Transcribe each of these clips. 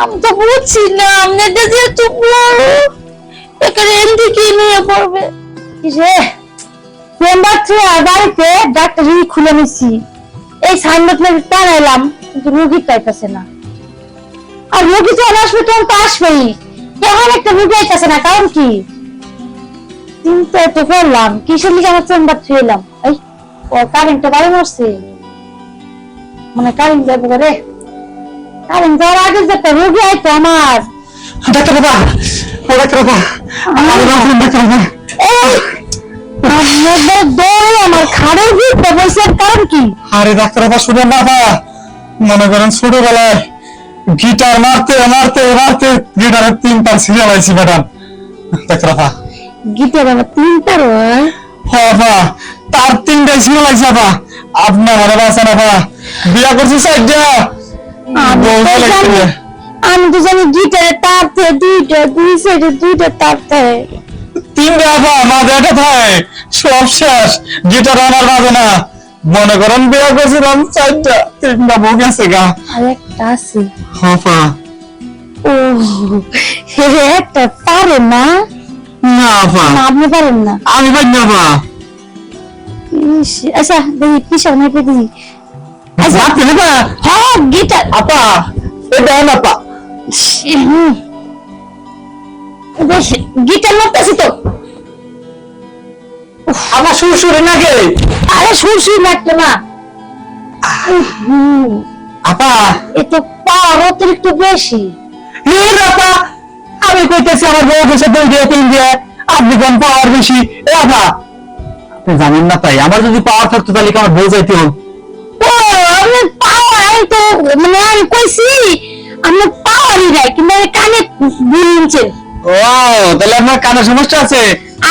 আমি তো বুঝছি না আপনাদের যেহেতু বড় এখানে এমডিকে নিয়ে পড়বে? কিসে চেম্বার থেকে বাড়িতে ডাক্তারি খুলে নিছি। এই সাইনবোর্ড মেরে টানাইলাম কিন্তু রুগী পাইতেছে না। আর রুগী যখন আসবে তখন তো আসবেই। এখন একটা রুগী আইতেছে না, কারণ কি? চিন্তা তো করলাম, কিসের লিগে আমার চেম্বার থুইলাম এই ও কারেন্টটা বাড়ি মারছে। মানে কারেন্ট যাব রে। যাওয়ার আগে যে একটা রুগী আইতো আমার। ডাক্তার বাবা ও ডাক্তার বাবা আমার বাঁচান ডাক্তার বাবা। এই আপনাদের দৌড় আমার খাড়ের ভিড়তে বসের কারণ কি? আরে ডাক্তার বাবা মনে করেন ছোটবেলায় গিটার মারতে মারতে মারতে গিটারের তিন পার ছিঁড়ে লাইছি ম্যাডাম। ডাক্তার বাবা। গীতে বাবা তিনটা রয় হ্যাঁ বাবা তার তিনটাই ছিঁড়ে লাগছে বাবা। আপনি আমার বাঁচান বাবা। বিয়া করছি সাইডটা আমি তো জানি গিটারে তার থেকে দুইটা দুই সাইডে দুইটা তার থেকে। তিনটা বাবা মা দেখা থাকে। সব শেষ। গিটার আমার বাজে না। মনে করেন বিয়া করছিলাম চারটা তিনটা বউ গেছে গা। আর একটা আছে। হ্যাঁ ও একটা পারে না? না পা না, আপনি পারেন না। আমি পাই না পা আচ্ছা দেখি কিসের মেপে দিই গিটার আপা এটা না আপা গিটার মারতেছি তো আমার সুর না গে আরে সুর সুর লাগতো না আপা এ তো পাওয়ার অতিরিক্ত বেশি আপা আমি কইতেছি আমার বউ গেছে দুই দিয়ে তিন দিয়ে আপনি কম পাওয়ার বেশি এ আপা আপনি জানেন না তাই আমার যদি পাওয়ার থাকতো তাহলে কি আমার বউ যাইতে আমি তো মানে আমি কইছি আমি পাওয়ারই নাই কিন্তু কানে ও তাহলে আপনার কানে সমস্যা আছে?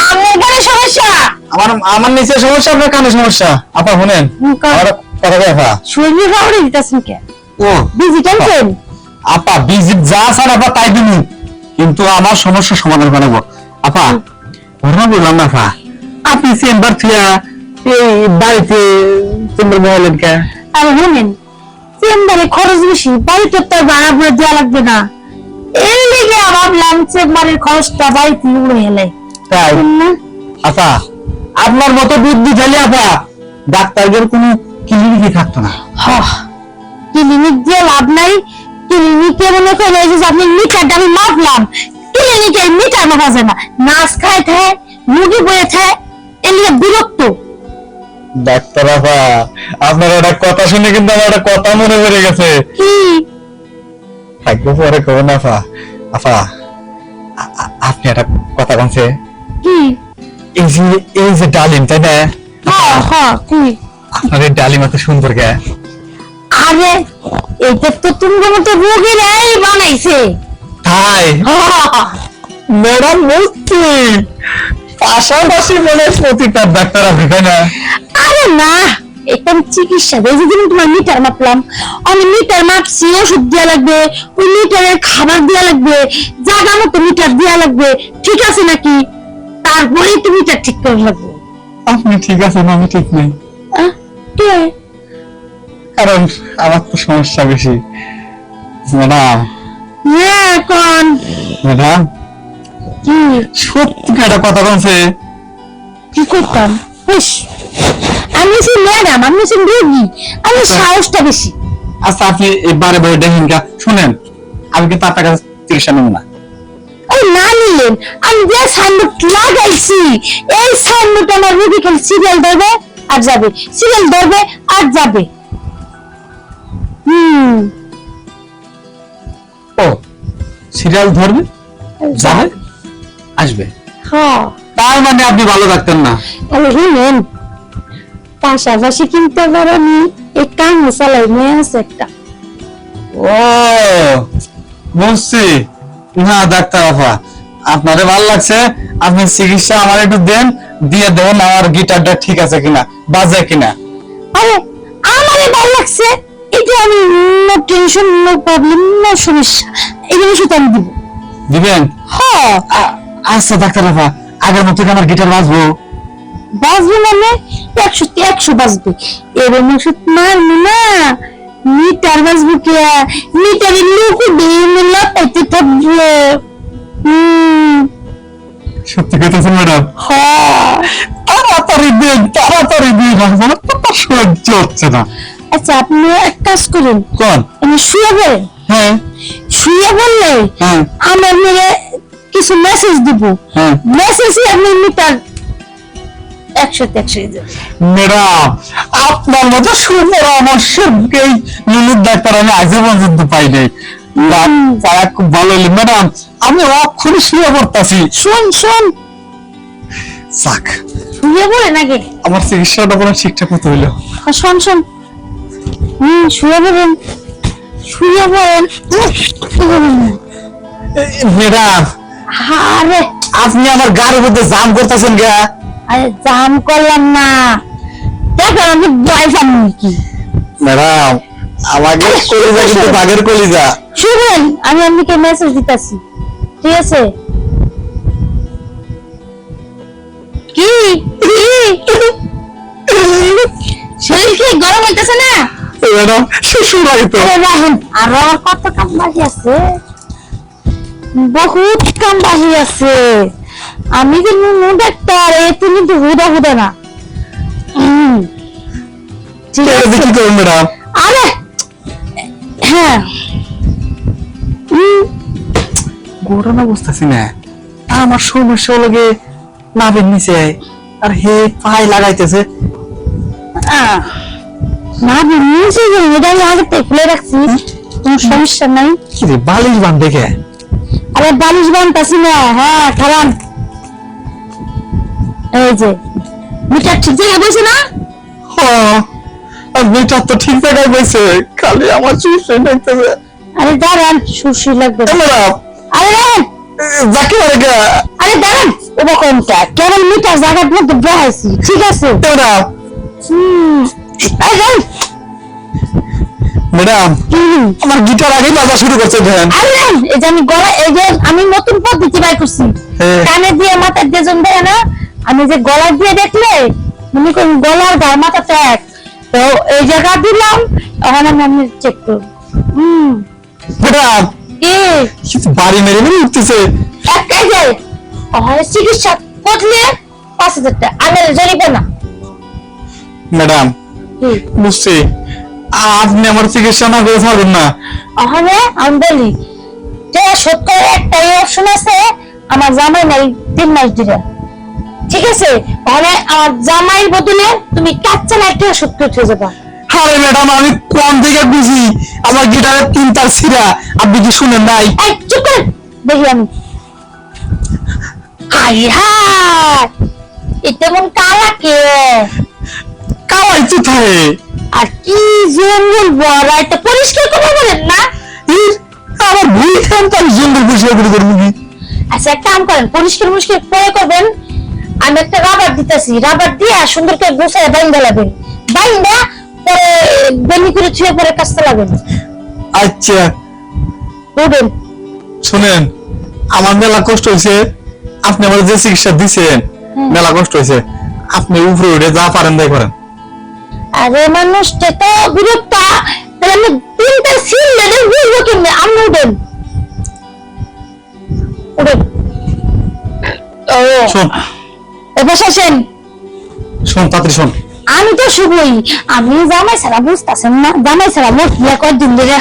আমার কানে সমস্যা? আমার আমার নিচে সমস্যা আপনার কানে সমস্যা? আপা শুনেন। আমার কথা শরীর দিতেছেন কে? ও। বিজি টেনশন আপা বিজি যা চান আপা তাই দিন কিন্তু আমার সমস্যা সমাধান বানাবো আপা ঘটনা বললাম না আপা? আপনি চেম্বার থিয়া এই বাড়িতে চেম্বার বলেন কে? আর শুনেন। চেম্বারে খরচ বেশি বাড়িতে তো ভাড়া করে দেওয়া লাগবে না। এর লিগে ভাবলাম চেম্বারের খরচটা বাড়িতে উড়ে এলে। তাই? আপা আপনার মতো বুদ্ধি থাকলে আপা ডাক্তারদের কোনো ক্লিনিকই থাকতো না। ক্লিনিক দিয়ে লাভ নাই। ক্লিনিকে মনে করে আপনি মিটারটা আমি মাপলাম ক্লিনিকে মিটার মাপা যায় না। নাচ খায় থাকে মুরগি বয়ে থাকে এলিয়ে বিরক্ত। ডাক্তার আপা আপনার একটা কথা শুনে কিন্তু আমার একটা কথা মনে পড়ে গেছে। থাকব পরে কব না আপা আপা আপনি একটা কথা বলছে এই যে এই যে ডালিম তাই না? আপনার এই ডালিম এত সুন্দর কে? আরে এটা তো তুমি মতো রোগীরাই বানাইছে। তাই? ম্যাডাম বলছি পাশাপাশি মনে প্রতিটার ডাক্তার আপনি তাই না? না আমি চিকিৎসা যেদিন তোমার মিটার মাপলাম আমি মিটার মাপছি ওষুধ দেওয়া লাগবে ওই মিটারের খাবার দেওয়া লাগবে জায়গা মতো মিটার দেওয়া লাগবে ঠিক আছে নাকি? তারপরেই তো মিটার ঠিক করে লাগবে। আপনি ঠিক আছেন আমি ঠিক নেই? কারণ আমার তো সমস্যা বেশি। ম্যাডাম। কোন ম্যাডাম। কি? সত্যি একটা কথা বলছে। কি করতাম? আমি সে ম্যাডাম আমি সে রোগী। আমি সাহসটা বেশি। আচ্ছা আপনি বারে বারে দেখেন কা শুনেন আমি কিন্তু আপনার কাছে চিকিৎসা নেব না। ওই না নিলেন আমি যে সাইনবোর্ড লাগাইছি এই সাইনবোর্ড আমার রুগী খালি সিরিয়াল ধরবে আর যাবে। সিরিয়াল ধরবে আর যাবে। হুম। ও সিরিয়াল ধরবে? যাবে? আসবে। হ্যাঁ। তার মানে আপনি ভালো থাকতেন না। তাহলে শুনেন পাশাপাশি কিনতে পারেনি। এই কাম চালাই মেয়ে আছে একটা? ও বুঝছি। না ডাক্তার আপা আপনারে ভালো লাগছে। আপনি চিকিৎসা আমার একটু দেন দিয়ে দেবেন আমার গিটারটা ঠিক আছে কিনা বাজে কিনা। আরে আমারে ভালো লাগছে। এটা আমি no tension no problem no সমস্যা। এই জিনিসটা আমি দিব। দিবেন? হ্যাঁ। আচ্ছা ডাক্তার আপা আগের মতো আমার গিটার বাজবো? বাজবে মানে একশো একশো বাজবে। এরম ওষুধ মারবে না। মিটার বাজবে কে? মিটারের লোক বেয়ে লাপাইতে থাকবে। সত্যি কথা তো ম্যাডাম তাড়াতাড়ি দিন তাড়াতাড়ি দিন আমার তো সহ্য হচ্ছে না। আচ্ছা আপনি এক কাজ করুন। কোন? আমি শুয়ে পড়েন হ্যাঁ। শুয়ে পড়লে হ্যাঁ। আমার মেয়ে কিছু মেসেজ দিব। মেসেজই আপনি মিটার একসাথে একসাথে ম্যাডাম আপনার মতো সুপরামর্শের এই লিলির ডাক্তার আমি আজও পর্যন্ত পাই নাই। তারা খুব ভালো হইল ম্যাডাম আমি অক্ষরে শুয়ে পড়তাছি। শোন শোন। যাক। শুয়ে পড়ে নাকি? আমার চিকিৎসাটা কোনো ঠিকঠাক মতো হইল। শোন শোন। হুম শুয়ে পড়েন। শুয়ে পড়েন। ম্যাডাম আরে। আপনি আমার গাড়ির মধ্যে জাম করতেছেন গা। আরে জাম করলাম না। দেখেন আমি কি। ম্যাডাম আমাকে কলিজা কিন্তু বাঘের কলিজা। শুনেন আমি আপনাকে মেসেজ দিতেছি। ঠিক আছে? কি? শরীর কি গরম হইতেছে না? ম্যাডাম শিশু আরে আরও আমার কত কাম বাকি আছে? বহুত কাম বাকি আছে। আমি যে নুনু ডাক্তার এ তুমি তো হুদা হুদা না। ঠিক আছে। কি করবেন ম্যাডাম? আরে হ্যাঁ। গরমে বুঝতেছি না। আমার সমস্যা লাগে নাভের নিচে আর হে পায়ে লাগাইতেছে। না নিয়েছি যে এটা আমি আগে খুলে রাখছি কোনো সমস্যা নাই। কি রে বালিশ বান দেখে? আরে বালিশ বানতাছি না হ্যাঁ খারান এই যে মিটার ঠিক জায়গায় বসে না? মিটার তো ঠিক জায়গায় বসে খালি আমার চুষে দেখতেছে আরে দাঁড়ান সুশি লাগবে আরে যাকে মারে গা আরে দাঁড়ান ওরকমটা কেবল মিটার জায়গার মধ্যে বহাইছি ঠিক আছে? ম্যাডাম আরে ম্যাডাম আমার গিটার আগেই বাজা শুরু করছে আরে এই যে আমি গলা এই যে আমি নতুন পদ্ধতি বাই করছি। হ্যাঁ। কানে দিয়ে মাথা দিয়ে জন দেয় না আমি যে গলা দিয়ে দেখলে মনে করেন গলার গায়ে মাথা এক তো এই জায়গা দিলাম এখন আমি আমি চেক করব। হুম। কি? বাড়ি মেরে মেরে উঠতেছে। এক কাজে ওখানে চিকিৎসা করলে পাঁচ হাজার টাকা। আমি জরিবে না। ম্যাডাম বুঝছি। আপনি আমার চিকিৎসা না করে পারবেন না। ওখানে আমি বলি যে করার একটাই অপশন আছে আমার জামাই নাই তিন মাস ধরে। ঠিক আছে? তাহলে আমার জামাইয়ের বদলে তুমি কাচ্চা একটা শোধ করতে যাবা। আরে ম্যাডাম আমি কোন থেকে বুঝি? আমার গিটারের তিন তার ছিঁড়া আপনি কি শুনেন নাই? এই চুপ করে দেখি আমি। Hi hi! এটা মন কালা কে? কালাই তো থাকে। আর কি জঙ্গল বড় এটা পরিষ্কার করে বলেন না। আমার ভুল খান তার জঙ্গল বসে করে করব কি আচ্ছা এক কাম করেন পরিষ্কার মুশকিল পরে করবেন। আমি একটা রাবার দিতেছি রাবার দিয়ে সুন্দর করে গোছায় বাইন্দা লাগবেন বাইন্দা পরে বেনি করে ছুঁয়ে পরে কাজটা লাগবেন আচ্ছা। উঠেন। শুনেন আমার মেলা কষ্ট হয়েছে আপনি আমার যে চিকিৎসা দিছেন মেলা কষ্ট হয়েছে আপনি উপরে উঠে যা পারেন তাই করেন। আরে মানুষটা তো বিরক্ত তাহলে তিনটা সিল লেগে বুঝব কেমনে? আমি উঠেন। উঠেন। ও শোন এবার আসেন। শোন তাড়াতাড়ি শোন। আমি তো শুভই। আমি জামাই ছাড়া বুঝতেছেন না। জামাই ছাড়া মোট বিয়া কর দিন ধরে?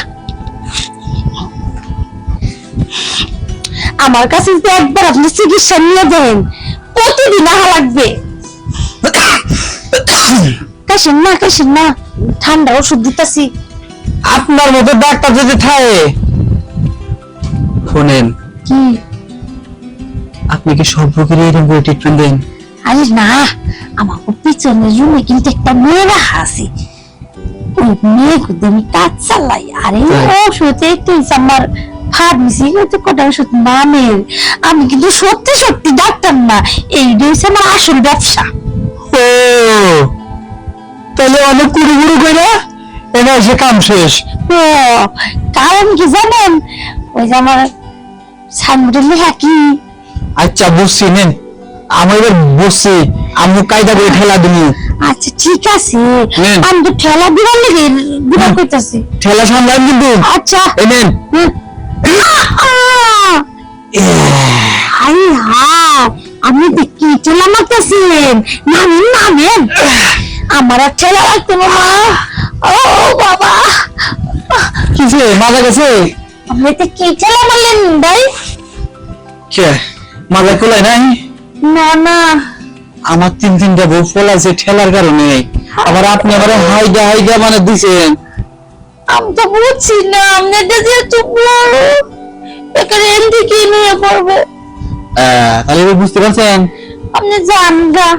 আমার কাছে যদি একবার আপনি চিকিৎসা নিয়ে দেন প্রতিদিন আহা লাগবে? কাশেন না কাশেন না। ঠান্ডা ওষুধ দিতেছি। আপনার মতো ডাক্তার যদি থাকে। শোনেন কি? আপনি কি সব রোগের এরকম করে ট্রিটমেন্ট দেন? আরে না আমার পিছনের রুমে কিন্তু একটা মেয়ে রাখা আছে। ওই মেয়ে আমি কাজ চালাই আরে ওষুধ একটু আমার ফার্মেসি কিন্তু কটা ওষুধ নামের। আমি কিন্তু সত্যি সত্যি ডাক্তার না এই হচ্ছে আমার আসল ব্যবসা। ও তাহলে অনেক কুড়ি কুড়ি করে এনে সে কাম শেষ। ও কারণ কি জানেন? ওই যে আমার সাইনবোর্ডে লেখা কি? আচ্ছা বুঝছি নেন। আমি এবার বুঝছি আমি কায়দা করে ঠেলা দিনি আচ্ছা ঠিক আছে। আমি তো ঠেলা দিবার লেগে দিবার কইতাছি। ঠেলা সামলান কিন্তু। আচ্ছা। এই নেন। হুম। আহ! হাই হাই আমি আপনি তো কি ঠেলা মারতেছেন নামেন নামেন। আমার আর ঠেলা লাগতো না মা। ও বাবা। কিসে মাজা গেছে? আপনি তো কি ঠেলা মারলেন ভাই? কে? মাজা কোলাই নাই? না না। আমার তিন তিনটা বউ ফল আছে ঠেলার কারণে। আবার আপনি আবার হাইডা হাইডা মানে দিছেন। আমি তো বুঝছি না আপনি আপনাদের যেহেতু বড় এখানে এদিকে নিয়ে পড়ব? হ্যাঁ তাহলে বুঝতে পারছেন? আপনি যান গা।